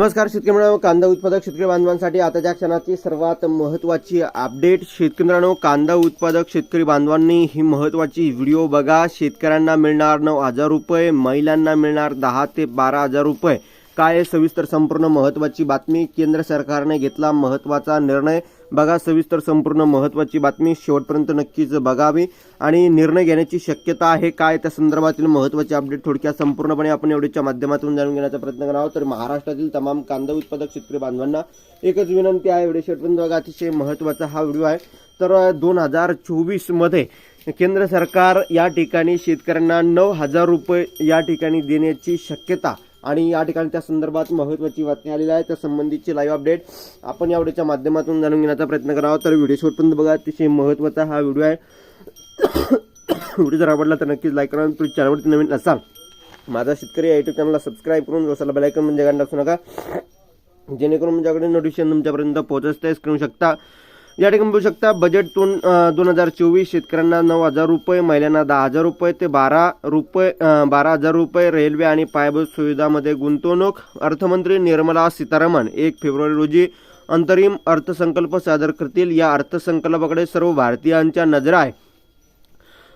नमस्कार शेतकरी मित्रांनो कांदा उत्पादक शेतकरी बांधवांसाठी आताच्या क्षणाची सर्वात महत्त्वाची अपडेट. शेतकरी मित्रांनो कांदा उत्पादक शेतकरी बांधवांनी ही महत्त्वाची व्हिडिओ बघा. शेतकऱ्यांना मिळणार नऊ हजार रुपये महिलांना मिळणार दहा ते बारा हजार रुपये. काय आहे सविस्तर संपूर्ण महत्त्वाची बातमी? केंद्र सरकारने घेतला महत्त्वाचा निर्णय. बघा सविस्तर संपूर्ण महत्त्वाची बातमी शेवटपर्यंत नक्कीच बघावी. आणि निर्णय घेण्याची शक्यता आहे काय त्या संदर्भातील महत्त्वाचे अपडेट थोडक्यात संपूर्णपणे आपण एवढीच्या माध्यमातून जाणून घेण्याचा प्रयत्न करावा तर महाराष्ट्रातील तमाम कांदा उत्पादक शेतकरी बांधवांना एकच विनंती आहे एवढे शेवटपर्यंत बघा. अतिशय महत्त्वाचा हा व्हिडिओ आहे. तर दोन हजार चोवीसमध्ये केंद्र सरकार या ठिकाणी शेतकऱ्यांना नऊ हजार रुपये या ठिकाणी देण्याची शक्यता आणि या ठिकाणी त्या संदर्भात महत्त्वाची बातमी आलेली आहे. त्या संबंधीची लाईव्ह अपडेट आपण या व्हिडिओच्या माध्यमातून जाणून घेण्याचा प्रयत्न करावा तर व्हिडिओ शेवटपर्यंत बघा. अतिशय महत्त्वाचा हा व्हिडिओ आहे. व्हिडिओ जर आवडला तर नक्कीच लाईक करा आणि तुम्ही चॅनलवरती नवीन असाल माझा शेतकरी या यूट्यूब चॅनलला सबस्क्राईब करून रोसाला बेलायकन म्हणजे गांड असू नका. जेणेकरून माझ्याकडे नोटिफिकेशन तुमच्यापर्यंत पोहोचते करू शकता. या ठिकाणी बघू शकता बजेट दोन दोन हजार चोवीस शेतकऱ्यांना नऊ हजार रुपये महिलांना दहा हजार रुपये ते बारा रुपये बारा हजार रुपये रेल्वे आणि पायाभूत सुविधामध्ये गुंतवणूक. अर्थमंत्री निर्मला सीतारामन एक फेब्रुवारी रोजी अंतरिम अर्थसंकल्प सादर करतील. या अर्थसंकल्पाकडे सर्व भारतीयांच्या नजरा आहे.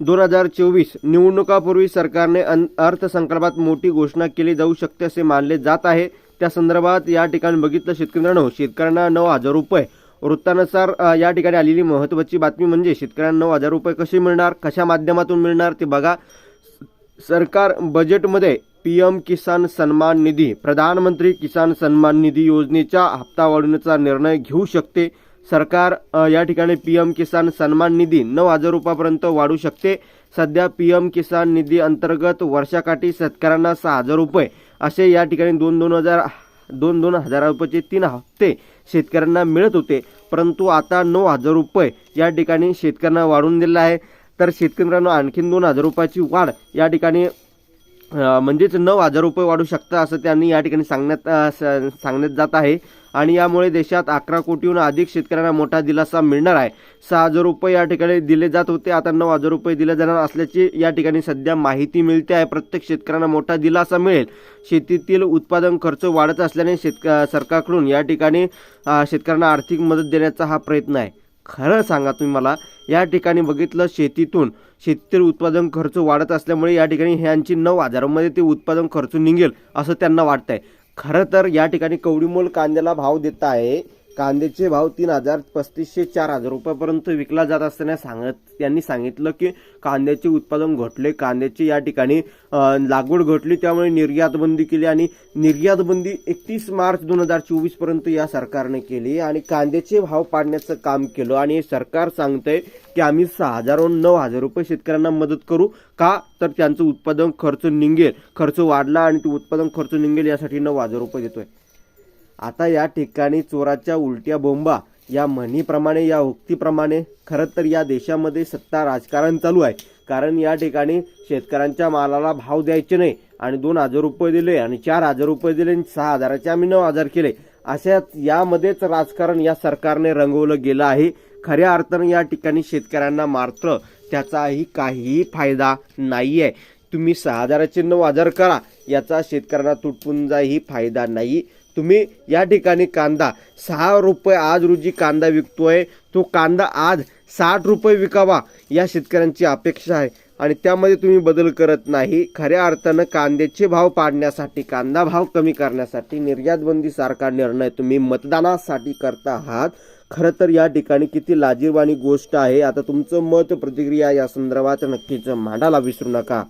दोन हजार चोवीस निवडणुकापूर्वी सरकारने अन- अर्थसंकल्पात मोठी घोषणा केली जाऊ शकते असे मानले जात आहे. त्या संदर्भात या ठिकाणी बघितलं शेतकऱ्यांना शेतकऱ्यांना नऊ हजार रुपये वृत्तानुसार या ठिकाणी आलेली महत्त्वाची बातमी म्हणजे शेतकऱ्यांना नऊ हजार रुपये कसे मिळणार कशा माध्यमातून मिळणार ते बघा. सरकार बजेटमध्ये पी एम किसान सन्मान निधी प्रधानमंत्री किसान सन्मान निधी योजनेचा हप्ता वाढवण्याचा निर्णय घेऊ शकते. सरकार या ठिकाणी पी एम किसान सन्मान निधी नऊ हजार रुपयापर्यंत वाढू शकते. सध्या पी एम किसान निधी अंतर्गत वर्षाकाठी शेतकऱ्यांना सहा हजार रुपये असे या ठिकाणी दोन दोन हजार दोन दोन हजार रुपयाचे तीन हप्ते शेतकऱ्यांना मिळत होते. परंतु आता नऊ हजार रुपये या ठिकाणी शेतकऱ्यांना वाढवून दिलं आहे. तर शेतकऱ्यांना आणखीन दोन हजार रुपयाची वाढ या ठिकाणी म्हणजेच नऊ हजार रुपये वाढू शकतं असं त्यांनी या ठिकाणी सांगण्यात स- सांगण्यात जात आहे. आणि यामुळे देशात अकरा कोटीहून अधिक शेतकऱ्यांना मोठा दिलासा मिळणार आहे. सहा हजार रुपये या ठिकाणी दिले जात होते. आता नऊ हजार रुपये दिले जाणार असल्याची या ठिकाणी सध्या माहिती मिळते आहे. प्रत्येक शेतकऱ्यांना मोठा दिलासा मिळेल. शेतीतील उत्पादन खर्च वाढत असल्याने शेतक सरकारकडून या ठिकाणी शेतकऱ्यांना आर्थिक मदत देण्याचा हा प्रयत्न आहे. खरं सांगा तुम्ही मला या ठिकाणी बघितलं शेतीतून शेतीतील उत्पादन खर्च वाढत असल्यामुळे या ठिकाणी ह्यांची नऊ हजारामध्ये ते उत्पादन खर्च निघेल असं त्यांना वाटतंय. खरं तर या ठिकाणी कवडीमोल कांद्याला भाव देत आहे. कांद्याचे भाव तीन हजार पस्तीसशे चार हजार रुपयापर्यंत विकला जात असताना सांगत त्यांनी सांगितलं की कांद्याचे उत्पादन घटले. कांद्याची या ठिकाणी लागवड घटली. त्यामुळे निर्यात बंदी केली आणि निर्यात बंदी एकतीस मार्च दोन हजार चोवीसपर्यंत या सरकारने केली आणि कांद्याचे भाव पाडण्याचं काम केलं. आणि हे सरकार सांगतंय की आम्ही सहा हजारहून नऊ हजार रुपये शेतकऱ्यांना मदत करू का? तर त्यांचं उत्पादन खर्च निघेल. खर्च वाढला आणि ते उत्पादन खर्च निघेल यासाठी नऊ हजार रुपये देतोय. आता या ठिकाणी चोराच्या उलट्या बोंबा या म्हणीप्रमाणे या उक्तीप्रमाणे खरं तर या देशामध्ये सत्ता राजकारण चालू आहे. कारण या ठिकाणी शेतकऱ्यांच्या मालाला भाव द्यायचे नाही आणि दोन हजार रुपये दिले आणि चार हजार रुपये दिले आणि सहा हजाराचे आम्ही नऊ हजार केले. अशा यामध्येच राजकारण या सरकारने रंगवलं गेलं आहे. खऱ्या अर्थानं या ठिकाणी शेतकऱ्यांना मात्र त्याचाही काहीही फायदा नाही आहे तुम्ही सहा हजाराचे नऊ हजार करा याचा शेतकऱ्यांना तुटपुंजाही फायदा नाही. तुम्ही या ठिकाणी कांदा सहा रुपये आज रोजी कांदा विकतोय. तो कांदा आज साठ रुपये विकावा या शेतकऱ्यांची अपेक्षा आहे. आणि त्यामध्ये तुम्ही बदल करत नाही. खऱ्या अर्थानं कांद्याचे भाव पाडण्यासाठी कांदा भाव कमी करण्यासाठी निर्यातबंदीसारखा सारखा निर्णय तुम्ही मतदानासाठी करता आहात. खरं तर या ठिकाणी किती लाजीरवाणी गोष्ट आहे. आता तुमचं मत प्रतिक्रिया या संदर्भात नक्कीच मांडायला विसरू नका.